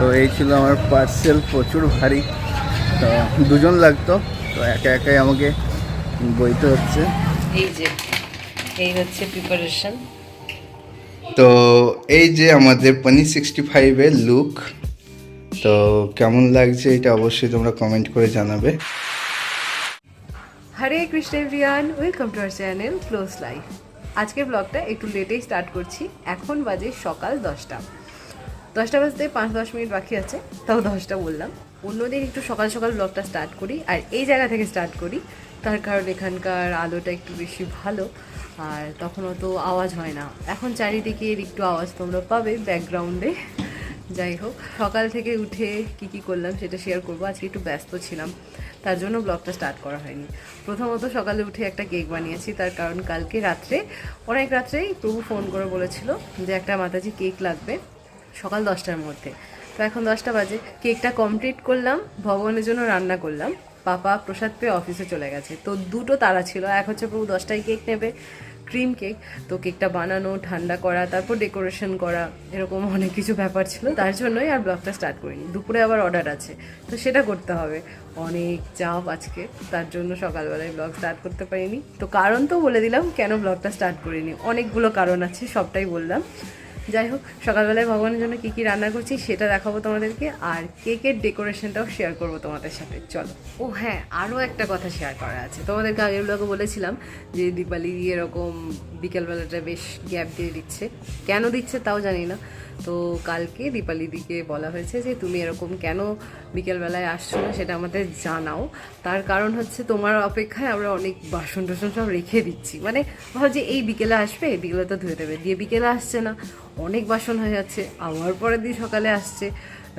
তো এই ছিল আমার পার্সেল প্রচুর ভারী। তো দুজন লাগতো তো একা একাই আমাকে বইতে হচ্ছে। এই যে এই হচ্ছে প্রিপারেশন তো এই যে আমাদের পনি সিক্সটি ফাইভের লুক তো কেমন লাগছে এটা অবশ্যই তোমরা কমেন্ট করে জানাবে। Hare Krishna everyone welcome to our channel close life আজকের ব্লগটা একটু লেটেই স্টার্ট করছি এখন বাজে সকাল দশটা। দশটা বাজতে পাঁচ দশ মিনিট বাকি আছে, তাও দশটা বললাম। অন্যদিন একটু সকাল সকাল ব্লগটা স্টার্ট করি, আর এই জায়গা থেকে স্টার্ট করি। তার কারণ এখানকার আলোটা একটু বেশি ভালো, আর তখন অত আওয়াজ হয় না। এখন চারিদিকে একটু আওয়াজ তোমরা পাবে ব্যাকগ্রাউন্ডে যাই হোক, সকাল থেকে উঠে কি কি করলাম সেটা শেয়ার করব। আজকে একটু ব্যস্ত ছিলাম, তার জন্য ব্লগটা স্টার্ট করা হয়নি। প্রথমত সকালে উঠে একটা কেক বানিয়েছি, তার কারণ কালকে রাত্রে, অনেক রাত্রেই প্রভু ফোন করে বলেছিল যে একটা মাতাজি কেক লাগবে। সকাল দশটার মধ্যে। তো এখন দশটা বাজে। কেকটা কমপ্লিট করলাম, ভগবানের জন্য রান্না করলাম। পাপা প্রসাদ পেয়ে অফিসে চলে গেছে। তো দুটো তারা ছিল। এক হচ্ছে প্রভু দশটায় কেক নেবে ক্রিম কেক তো কেকটা বানানো, ঠান্ডা করা, তারপর ডেকোরেশন করা, এরকম অনেক কিছু ব্যাপার ছিল। তার জন্যই আর ব্লগটা স্টার্ট করিনি। দুপুরে আবার অর্ডার আছে। তো সেটা করতে হবে। অনেক চাপ আজকে। তার জন্য সকালবেলায় ব্লগ স্টার্ট করতে পারিনি। তো কারণ তো বলে দিলাম, কেন ব্লগটা স্টার্ট করিনি? অনেকগুলো কারণ আছে, সবটাই বললাম। যাই হোক, সকালবেলায় ভগবানের জন্য কী কী রান্না করছি সেটা দেখাবো তোমাদেরকে, আর কেকের ডেকোরেশনটাও শেয়ার করব তোমাদের সাথে। চলো। ও হ্যাঁ আরও একটা কথা শেয়ার করা আছে। তোমাদেরকে আগের ব্লগে বলেছিলাম যে দীপালি এরকম বিকেলবেলাটা বেশ গ্যাপ দিয়ে দিচ্ছে। কেন দিচ্ছে তাও জানি না। তো কালকে দীপালি দিকে বলা হয়েছে যে, তুমি এরকম কেন বিকেলবেলায় আসছো না? সেটা আমাদের জানাও। তার কারণ হচ্ছে তোমার অপেক্ষায় আমরা অনেক বাসন টাসন সব রেখে দিচ্ছি। মানে ভাবো যে এই বিকেলে আসবে? বিকেলে তো ধুয়ে দেবে। দিয়ে বিকেলে আসছে না। অনেক বাসন হয়ে যাচ্ছে, আবার পরের দিন সকালে আসছে।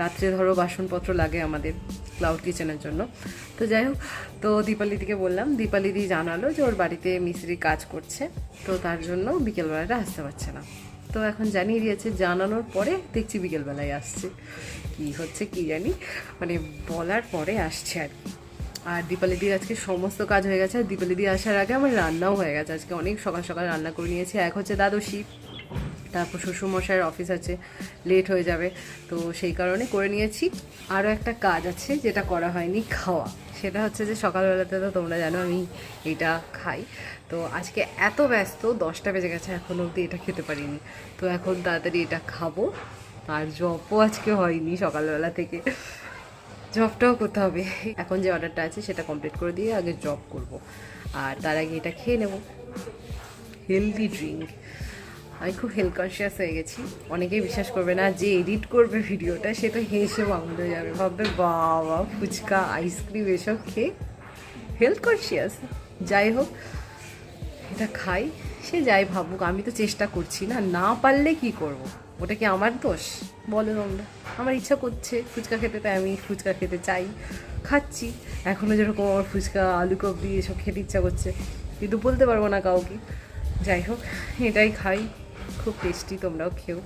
রাত্রে ধরো বাসনপত্র লাগে আমাদের ক্লাউড কিচেনের জন্য। তো যাই হোক, তো দীপালি দিকে বললাম দীপালি দি জানালো যে ওর বাড়িতে মিস্ত্রি কাজ করছে, তো তার জন্য বিকেলবেলাটা আসতে পারছে না। তো এখন জানিয়ে দিয়েছে, জানানোর পরে দেখছি বিকেলবেলায় আসছে। কি হচ্ছে কি জানি মানে বলার পরে আসছে আর কি। আর দীপালি দিয়ে আজকে সমস্ত কাজ হয়ে গেছে, আর দীপালি দিয়ে আসার আগে আমার রান্নাও হয়ে গেছে। আজকে অনেক সকাল সকাল রান্না করে নিয়েছি। এক হচ্ছে দ্বাদশী তারপর শ্বশুরমশাইয়ের অফিস আছে লেট হয়ে যাবে, তো সেই কারণে করে নিয়েছি। আরও একটা কাজ আছে যেটা করা হয়নি, খাওয়া। সেটা হচ্ছে যে সকালবেলাতে তো তোমরা জানো আমি এটা খাই। তো আজকে এত ব্যস্ত, দশটা বেজে গেছে, এখন অবধি এটা খেতে পারিনি। তো এখন তাড়াতাড়ি এটা খাব। আর জবও আজকে হয়নি সকালবেলা থেকে। জবটাও করতে হবে। এখন যে অর্ডারটা আছে সেটা কমপ্লিট করে দিয়ে আগে জব করব। আর তার আগে এটা খেয়ে নেব। হেলদি ড্রিঙ্ক আমি খুব হেলথ কনসিয়াস হয়ে গেছি। অনেকেই বিশ্বাস করবে না যে এডিট করবে ভিডিওটা সে তো হেসে বাংলা যাবে। ভাববে, বাবা, ফুচকা আইসক্রিম এসব খেয়ে হেলথ কনসিয়াস যাই হোক, এটা খাই, সে যাই ভাবুক, আমি তো চেষ্টা করছি না। না পারলে কি করব। ওটা কি আমার দোষ? বলো তোমরা। আমার ইচ্ছা করছে, ফুচকা খেতে, তাই আমি ফুচকা খেতে চাই। খাচ্ছি। এখনও যেরকম আমার ফুচকা, আলু কবি এসব খেতে ইচ্ছা করছে। কিন্তু বলতে পারব না কাউকে। যাই হোক, এটাই খাই। খুব টেস্টি তোমরাও খেও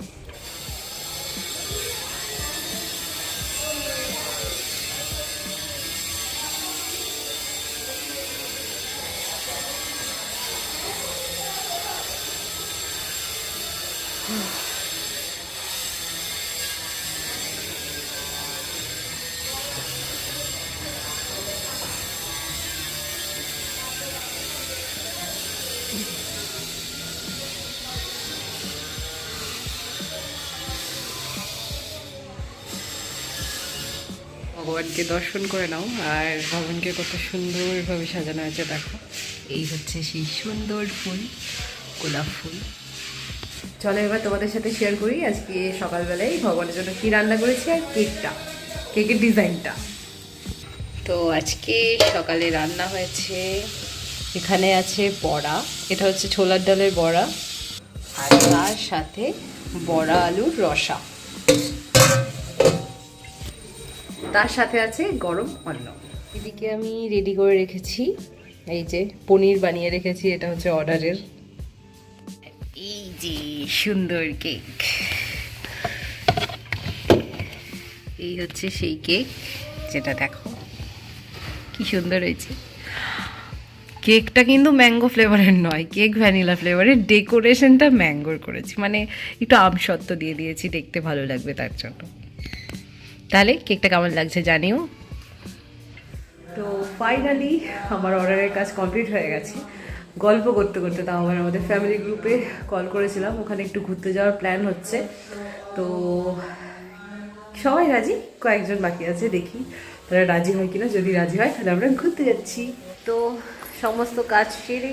ভগবানকে দর্শন করে নাও, আর ভগবানকে কত সুন্দরভাবে সাজানো হয়েছে, দেখো। এই হচ্ছে সেই সুন্দর ফুল, গোলাপ ফুল। চলো এবার তোমাদের সাথে শেয়ার করি, আজকে সকালবেলায় ভগবানের জন্য কী রান্না করেছি আর কেকটা, কেকের ডিজাইনটা। তো আজকে সকালে রান্না হয়েছে, এখানে আছে বড়া, এটা হচ্ছে ছোলার ডালের বড়া, আর তার সাথে বড়া আলুর রসা। তার সাথে আছে গরম অন্ন। এদিকে আমি রেডি করে রেখেছি এই যে পনির বানিয়ে রেখেছি এটা হচ্ছে অর্ডারের। এই যে সুন্দর কেক। এই হচ্ছে সেই কেক যেটা দেখো কি সুন্দর হয়েছে। কেকটা কিন্তু ম্যাঙ্গো ফ্লেভারের নয় কেক ভ্যানিলা ফ্লেভারের ডেকোরেশনটা ম্যাঙ্গোর করেছি। মানে একটু আমসত্ব দিয়ে দিয়েছি দেখতে ভালো লাগবে তার জন্য। তাহলে কেকটা কেমন লাগছে জানিও। তো ফাইনালি আমার অর্ডারের কাজ কমপ্লিট হয়ে গেছে। গল্প করতে করতে তাও আবার আমাদের ফ্যামিলি গ্রুপে কল করেছিলাম, ওখানে একটু ঘুরতে যাওয়ার প্ল্যান হচ্ছে। তো সবাই রাজি? কয়েকজন বাকি আছে, দেখি তারা রাজি হয় কিনা। যদি রাজি হয়, তাহলে আমরা ঘুরতে যাচ্ছি। তো সমস্ত কাজ সেরে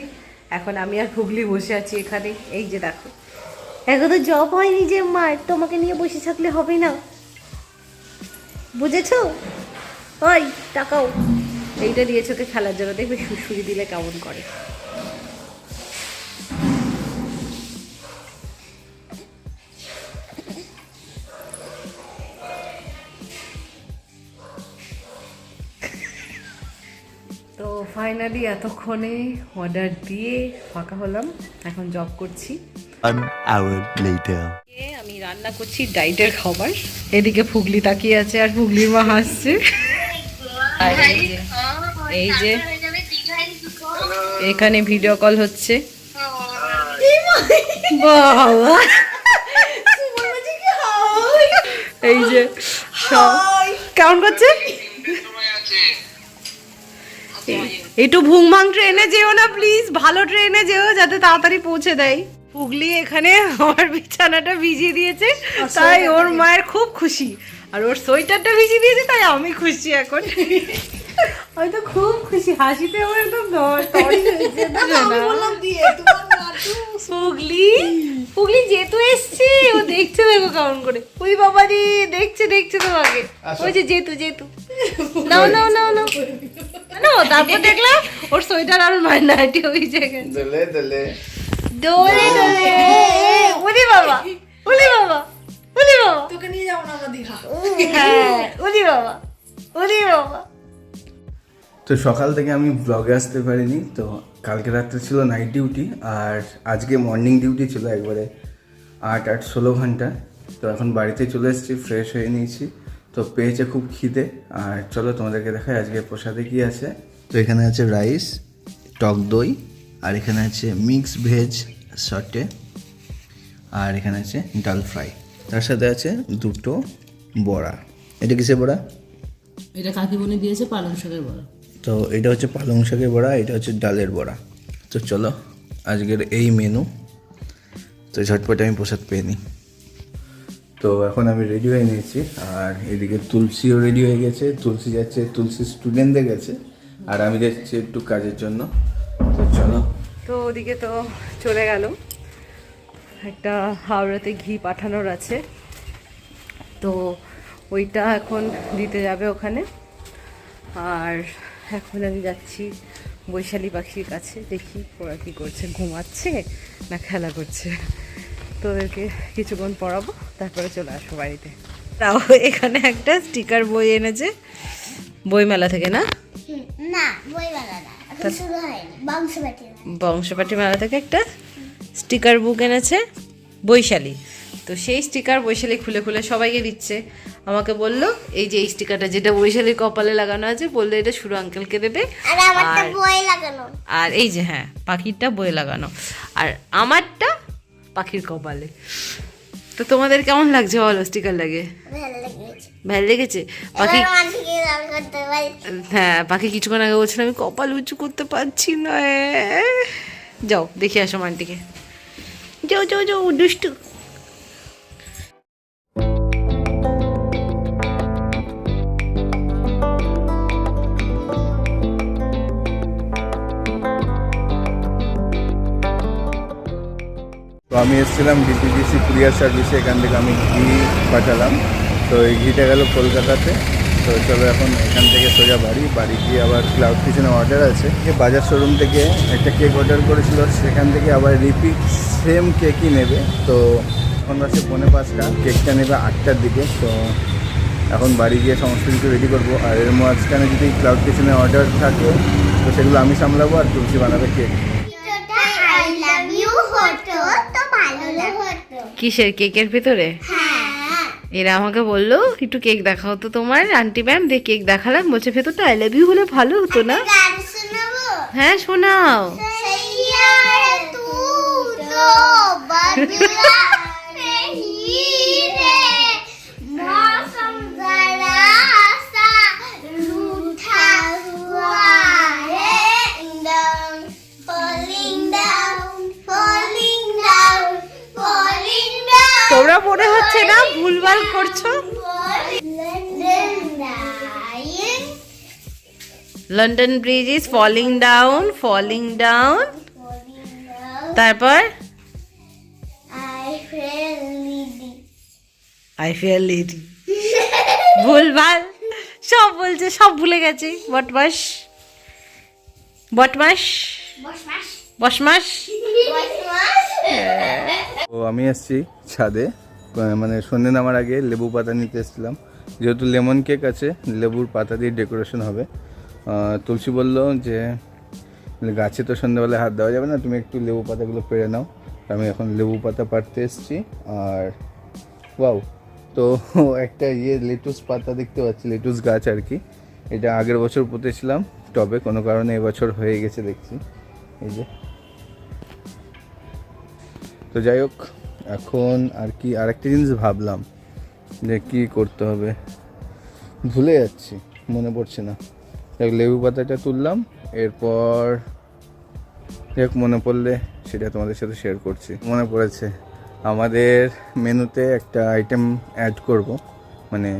এখন আমি আর হুগলি বসে আছি এখানে। এই যে দেখো। এখন তো জব হয়নি যে মার তোমাকে নিয়ে বসে থাকলে হবে না। বুঝেছ? ওই টাকাও এইটা দিয়েছে ওকে খেলার জন্য। দেখবে সুসুরি দিলে কেমন করে। তো ফাইনালি এতক্ষণে অর্ডার দিয়ে ফাঁকা হলাম। এখন জব করছি। Hour later. রান্না করছি ডাইটের খাবার। এদিকে ফুগলি তাকিয়ে আছে আর ফুগলির মা হাসছে। আর এই যে এই যে এখানে ভিডিও কল হচ্ছে। বাবা। এই যে কেমন করছে? একটু ভুংভাং ট্রেনে যেও না প্লিজ ভালো ট্রেনে যেও যাতে তাড়াতাড়ি পৌঁছে দেয়। হুগলি এখানে আমার বিছানাটা ভিজিয়ে দিয়েছে তাই ওর মায়ের খুব খুশি। আর ওর সোয়েটারটা ভিজিয়ে দিয়েছে তাই আমি খুশি এখন। আমি তো খুব খুশি হাসিতে আমার একদম? হুগলি হুগলি যেহেতু এসছে ও দেখছে দেখো কেমন করে। ওই বাবা রে দেখছে দেখছে তোমাকে ওই যে যেতু যেতু। নাও নাও নাও নাও। না তারপর দেখলাম ওর সোয়েটার আর মায়ের নাইটি হয়েছে গেছে দলে দলে ওলি বাবা ওলি বাবা ওলি বাবা। তোকে নিয়ে যাব না আমরা দীঘা। হ্যাঁ ওলি বাবা ওলি বাবা। তো সকাল থেকে আমি ব্লগে আসতে পারিনি তো কালকে রাত্রে ছিল নাইট ডিউটি আর আজকে মর্নিং ডিউটি ছিল একবারে আট আট ষোলো ঘণ্টা। তো এখন বাড়িতে চলে এসেছি ফ্রেশ হয়ে নিয়েছি। তো পেয়েছে খুব খিদে আর চলো তোমাদেরকে দেখাই আজকে প্রসাদে কি আছে। তো এখানে আছে রাইস টক দই আর এখানে আছে মিক্স ভেজ সটে আর এখানে আছে ডাল ফ্রাই। তার সাথে আছে দুটো বড়া। এটা কিসের বড়া? এটা কাকি কাকিমণি দিয়েছে পালং শাকের বড়া। তো এটা হচ্ছে পালং শাকের বড়া এটা হচ্ছে ডালের বড়া। তো চলো আজকের এই মেনু তো ঝটপট আমি প্রসাদ পেয়ে নিই। তো এখন আমি রেডি হয়ে নিয়েছি আর এদিকে তুলসীও রেডি হয়ে গেছে। তুলসী যাচ্ছে তুলসী স্টুডেন্টদের গেছে আর আমি যাচ্ছি একটু কাজের জন্য। তো ওদিকে তো চলে গেল। একটা হাওড়াতে ঘি পাঠানোর আছে। তো ওইটা এখন দিতে যাবে ওখানে। আর এখন আমি যাচ্ছি বৈশালী পাখির কাছে। দেখি ওরা কী করছে ঘুমাচ্ছে না খেলা করছে। তো ওদেরকে কিছুক্ষণ পড়াবো তারপরে চলে আসব বাড়িতে। তাও এখানে একটা স্টিকার বই এনেছে। বইমেলা থেকে না? না বইমেলা না। শুরু হয়নি বংশপাটি মেলা থেকে একটা স্টিকার বুক এনেছে বৈশালী। তো সেই স্টিকার বৈশালী খুলে খুলে সবাইকে দিচ্ছে। আমাকে বলল এই যে এই স্টিকারটা যেটা বৈশালীর কপালে লাগানো আছে বলল এটা শুরু আঙ্কেলকে দেবে। আর এই যে হ্যাঁ পাখিরটা বয়ে লাগানো। আর আমারটা পাখির কপালে। তো তোমাদের কেমন লাগছে বলো স্টিকার লাগে? ভালো লেগেছে। পাখি হ্যাঁ পাখি কিছুক্ষণ আগে বলছিল আমি কপাল উঁচু করতে পারছি না। যাও দেখে আসো মানটিকে। যাও যাও যাও দুষ্টু। তো আমি এসেছিলাম ডিপিডিসি কুরিয়ার সার্ভিসে, এখান থেকে আমি ঘি পাঠালাম। তো এই ঘিটা গেল কলকাতাতে। তো চলো এখন এখান থেকে সোজা বাড়ি। বাড়ি গিয়ে আবার ক্লাউড কিচেনে অর্ডার আছে। বাজার শোরুম থেকে একটা কেক অর্ডার করেছিল। সেখান থেকে আবার রিপিট সেম কেকই নেবে। তো এখন বাসে পৌনে পাঁচটা। কেকটা নেবে আটটার দিকে। তো এখন বাড়ি গিয়ে সমস্ত কিছু রেডি করব। আর এর মাঝখানে যদি ক্লাউড কিচেনে অর্ডার থাকে, তো সেগুলো আমি সামলাবো আর তুলসী বানাবে কেক কিসের কেকের ভেতরে? হ্যাঁ। এরা আমাকে বলল একটু কেক দেখাও তো তোমার আন্টি ম্যাম দিয়ে কেক দেখালাম বলছে ভেতরটা আই লাভ ইউ হলে ভালো হতো না? হ্যাঁ শোনাও। মনে হচ্ছে না? ভুলভাল করছ? London bridge is falling down falling down তারপর? আই ফিয়ার লেডি ভুলভাল। সব বলছে সব ভুলে গেছে। বটমাস। বটমাস। বসমাস হ্যাঁ। ও আমি আসছি ছাদে। মানে সন্ধে নামার আগে লেবু পাতা নিতে এসেছিলাম। যেহেতু লেমন কেক আছে, লেবুর পাতা দিয়ে ডেকোরেশন হবে। তুলসী বলল যে গাছে তো সন্ধ্যাবেলায় হাত দেওয়া যাবে না, তুমি একটু লেবু পাতাগুলো পেরে নাও। আমি এখন লেবু পাতা পাড়তে এসেছি আর ওয়াও, তো একটা ইয়ে লেটুস পাতা দেখতে পাচ্ছি, লেটুস গাছ আর কি। এটা আগের বছর পুঁতেছিলাম টবে, কোনো কারণে এবছর হয়ে গেছে দেখছি। এই যে। তো যাই হোক এখন আর কি, আরেকটা জিনিস ভাবলাম যে কি করতে হবে। ভুলে যাচ্ছি, মনে পড়ছে না। দেখ, লেবু পাতাটা তুললাম, এরপর যাই হোক মনে পড়লে সেটা তোমাদের সাথে শেয়ার করছি। মনে পড়েছে, আমাদের মেনুতে একটা আইটেম অ্যাড করব মানে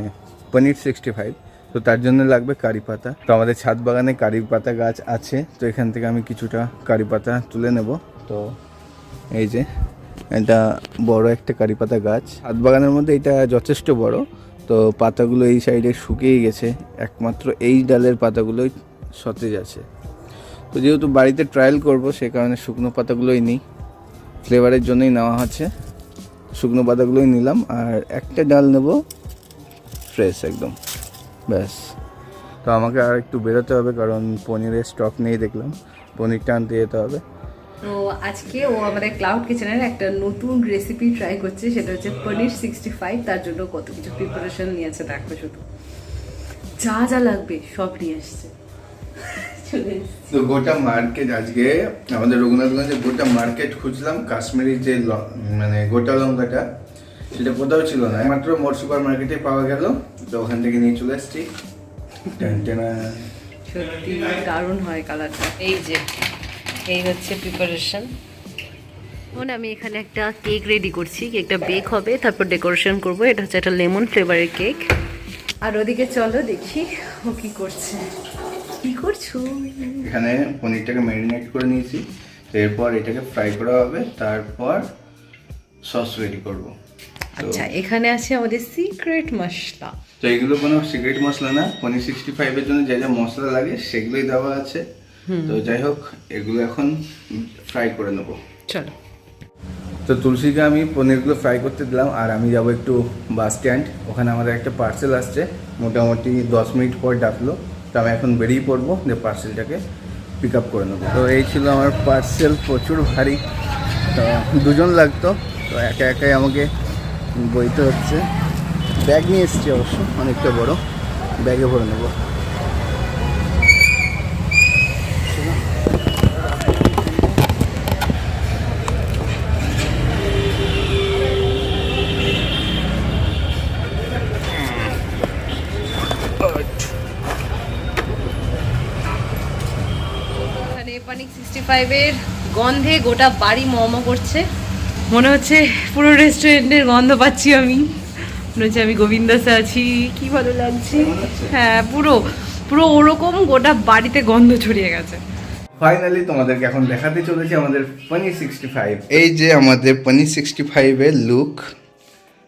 পনির সিক্সটি ফাইভ তো তার জন্য লাগবে কারি পাতা। তো আমাদের ছাদ বাগানে কারি পাতা গাছ আছে, তো এখান থেকে আমি কিছুটা কারি পাতা তুলে নেব। তো এই যে এটা বড় একটা কারি পাতা গাছ। হাত বাগানের মধ্যে এটা যথেষ্ট বড়। তো পাতাগুলো এই সাইডে শুকিয়ে গেছে। একমাত্র এই ডালের পাতাগুলোই সতেজ আছে। তো যেহেতু বাড়িতে ট্রায়াল করব, সে কারণে শুকনো পাতাগুলোই নিই। ফ্লেভারের জন্যই নেওয়া হচ্ছে। শুকনো পাতাগুলোই নিলাম। আর একটা ডাল নেব ফ্রেশ একদম। ব্যাস। তো আমাকে আর একটু বেরোতে হবে, কারণ পনিরের স্টক নেই দেখলাম। পনিরটা আনতে যেতে হবে। তো আজকে ও আমাদের ক্লাউড কিচেনের একটা নতুন রেসিপি ট্রাই করছে সেটা হচ্ছে পনির সিক্সটি ফাইভ তার জন্য কত কিছু প্রিপারেশন নিয়েছে দেখো শুধু। যা যা লাগবে সব নিয়ে এসছে এসছে। তো গোটা মার্কেট আজকে আমাদের রঘুনাথগঞ্জে গোটা মার্কেট খুঁজলাম কাশ্মীরি যে ল- মানে গোটা লঙ্কাটা সেটা কোথাও ছিল না। মাত্র মোর সুপার মার্কেটে পাওয়া গেল তো ওখান থেকে নিয়ে চলে। সত্যি দারুণ হয় কালারটা এই যে এই হচ্ছে প্রিপারেশন এখন আমি এখানে একটা কেক রেডি করছি। কেকটা বেক হবে তারপর ডেকোরেশন করব। এটা হচ্ছে একটা লেমন ফ্লেভারের কেক আর ওদিকে চলো দেখি ও কি করছে। কি করছ? এখানে পনিরটাকে ম্যারিনেট করে নিয়েছি। তো এরপর এটাকে ফ্রাই করা হবে। তারপর সস রেডি করব। আচ্ছা এখানে আছে আমাদের সিক্রেট মশলা। তো এগুলো কোনো সিক্রেট মশলা না। পনির সিক্সটি ফাইভের জন্য যা যা মশলা লাগে সেগুলোই দেওয়া আছে। তো যাই হোক এগুলো এখন ফ্রাই করে নেব। চলো। তো তুলসীকে আমি পনিরগুলো ফ্রাই করতে দিলাম আর আমি যাব একটু বাস স্ট্যান্ড। ওখানে আমাদের একটা পার্সেল আসছে মোটামুটি দশ মিনিট পর ডাকলো। তো আমি এখন বেরিয়ে পড়ব যে পার্সেলটাকে পিক আপ করে নেব। তো এই ছিল আমার পার্সেল প্রচুর ভারী। তো দুজন লাগতো তো একা একাই আমাকে বইতে হচ্ছে। ব্যাগ নিয়ে এসেছি অবশ্য অনেকটা বড়। ব্যাগে ভরে নেব। ফাইভের গন্ধে গোটা বাড়ি মম করছে। মনে হচ্ছে পুরো রেস্টুরেন্টের গন্ধ পাচ্ছি আমি। মনে হচ্ছে আমি গোবিন্দাসে আছি। কি ভালো লাগছে। হ্যাঁ পুরো পুরো ওরকম গোটা বাড়িতে গন্ধ ছড়িয়ে গেছে। ফাইনালি তোমাদেরকে এখন দেখাতে চলেছি আমাদের পনির সিক্সটি ফাইভ এই যে আমাদের পনির সিক্সটি ফাইভের লুক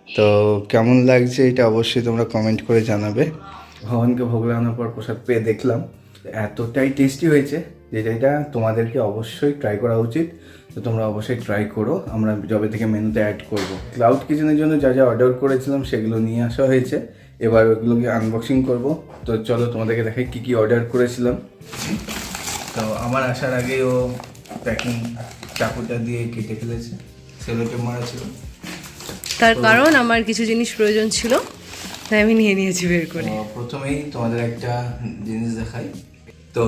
তো কেমন লাগছে এটা অবশ্যই তোমরা কমেন্ট করে জানাবে। ভগবানকে ভোগ লাগানোর পর প্রসাদ পেয়ে দেখলাম। এতটাই টেস্টি হয়েছে। যে এটা তোমাদেরকে অবশ্যই ট্রাই করা উচিত। তো তোমরা অবশ্যই ট্রাই করো। আমরা জবে থেকে মেনুতে অ্যাড করব। ক্লাউড কিচেনের জন্য যা যা অর্ডার করেছিলাম সেগুলো নিয়ে আসা হয়েছে। এবার ওগুলোকে আনবক্সিং করব। তো চলো তোমাদেরকে দেখাই কী কী অর্ডার করেছিলাম। তো আমার আসার আগে ও প্যাকিং চাকুটা দিয়ে কেটে ফেলেছে। সেগুলোকে মারা ছিল তার কারণ আমার কিছু জিনিস প্রয়োজন ছিল তাই আমি নিয়ে নিয়েছি বের করে। প্রথমেই তোমাদের একটা জিনিস দেখাই। তো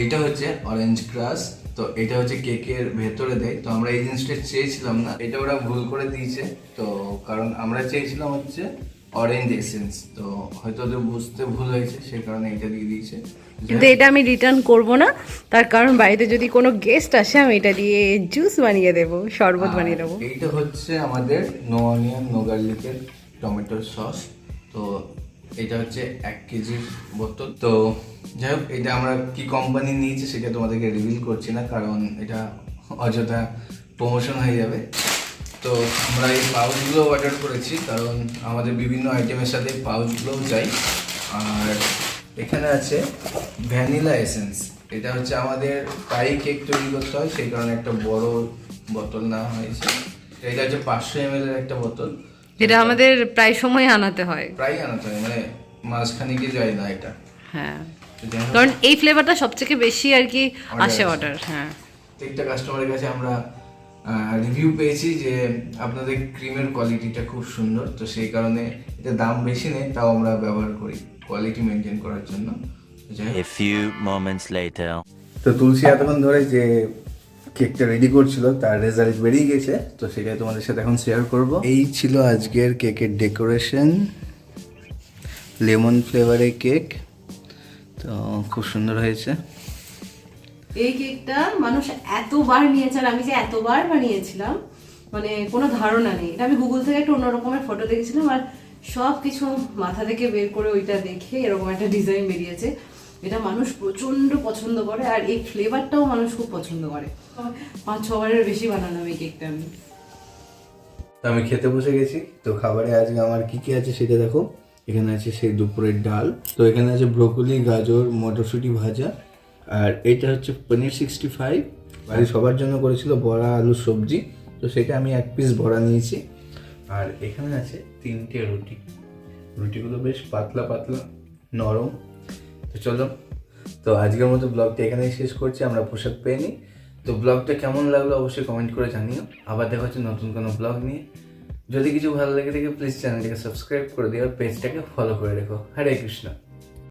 এইটা হচ্ছে অরেঞ্জ ক্রাশ তো এটা হচ্ছে কেকের ভেতরে দেয়। তো আমরা এই জিনিসটা চেয়েছিলাম না এটা ওরা ভুল করে দিয়েছে। তো কারণ আমরা চেয়েছিলাম হচ্ছে অরেঞ্জ এসেন্স তো হয়তো ওদের বুঝতে ভুল হয়েছে সেই কারণে এটা দিয়ে দিয়েছে। কিন্তু এটা আমি রিটার্ন করব না তার কারণ বাড়িতে যদি কোনো গেস্ট আসে আমি এটা দিয়ে জুস বানিয়ে দেবো শরবত বানিয়ে দেবো। এইটা হচ্ছে আমাদের নো অনিয়ন নো গার্লিকের টমেটো সস তো এটা হচ্ছে এক কেজির বোতল। তো যাই হোক, এটা আমরা কি কোম্পানি নিয়েছি সেটা তোমাদেরকে রিভিল করছি না, কারণ এটা অযথা প্রমোশন হয়ে যাবে। তো আমরা এই পাউচগুলো অর্ডার করেছি, কারণ আমাদের বিভিন্ন আইটেমের সাথে পাউচগুলোও চাই। আর এখানে আছে ভ্যানিলা এসেন্স এটা হচ্ছে আমাদের পাই কেক তৈরি করতে হয়, সেই কারণে একটা বড় বোতল নেওয়া হয়েছে। এটা হচ্ছে পাঁচশো এম একটা বোতল। যেটা আমাদের প্রায় সময় আনাতে হয়। প্রায় আনাতে হয় মানে মাঝখানিকে যায় না এটা। হ্যাঁ। কারণ এই ফ্লেভারটা সবথেকে বেশি আর কি আসে অর্ডার হ্যাঁ। প্রত্যেকটা কাস্টমারের কাছে আমরা রিভিউ পেয়েছি যে আপনাদের ক্রিমের কোয়ালিটিটা খুব সুন্দর তো সেই কারণে এটা দাম বেশি নেই তাও আমরা ব্যবহার করি কোয়ালিটি মেনটেন করার জন্য। A few moments later. তো তুলসী এতক্ষণ ধরে যে কেকটা রেডি করছিল, তার রেজাল্ট বেরিয়ে গেছে, তো সেটাই তোমাদের সাথে এখন শেয়ার করব। এই ছিল আজকের কেকের ডেকোরেশন লেমন ফ্লেভারের কেক তো খুব সুন্দর হয়েছে। এই কেকটা মানুষ এতবার নিয়েছে, আর আমি যে এতবার বানিয়েছিলাম মানে কোনো ধারণা নেই। এটা আমি গুগল থেকে একটা অন্য রকমের ফটো দেখেছিলাম, আর সব কিছু মাথা থেকে বের করে ওইটা দেখে এরকম একটা ডিজাইন বেরিয়েছে। এটা মানুষ প্রচণ্ড পছন্দ করে, আর এই ফ্লেভারটাও মানুষ খুব পছন্দ করে। পাঁচ ছবারের বেশি বানালাম এই কেকটা আমি। আমি খেতে বসে গেছি, তো খাবারে আজকে আমার কি কি আছে সেটা দেখো। এখানে আছে সেই দুপুরের ডাল, তো এখানে আছে ব্রোকলি গাজর, মটরশুঁটি ভাজা, আর এটা হচ্ছে পনির সিক্সটি ফাইভ বাড়ি সবার জন্য করেছিল বড়া আলু সবজি, তো সেটা আমি এক পিস বড়া নিয়েছি। আর এখানে আছে তিনটে রুটি। রুটিগুলো বেশ পাতলা পাতলা, নরম। তো চলো। তো আজকের মতো ব্লগটা এখানেই শেষ করছি, আমরা পোশাক পেয়ে নিই। তো ব্লগটা কেমন লাগল অবশ্যই কমেন্ট করে জানিও। আবার দেখা হচ্ছে নতুন কোনো ব্লগ নিয়ে। যদি কিছু ভালো লেগে থাকে প্লিজ চ্যানেলটিকে সাবস্ক্রাইব করে দিও আর পেজটাকে ফলো করে রেখো। হরে কৃষ্ণ।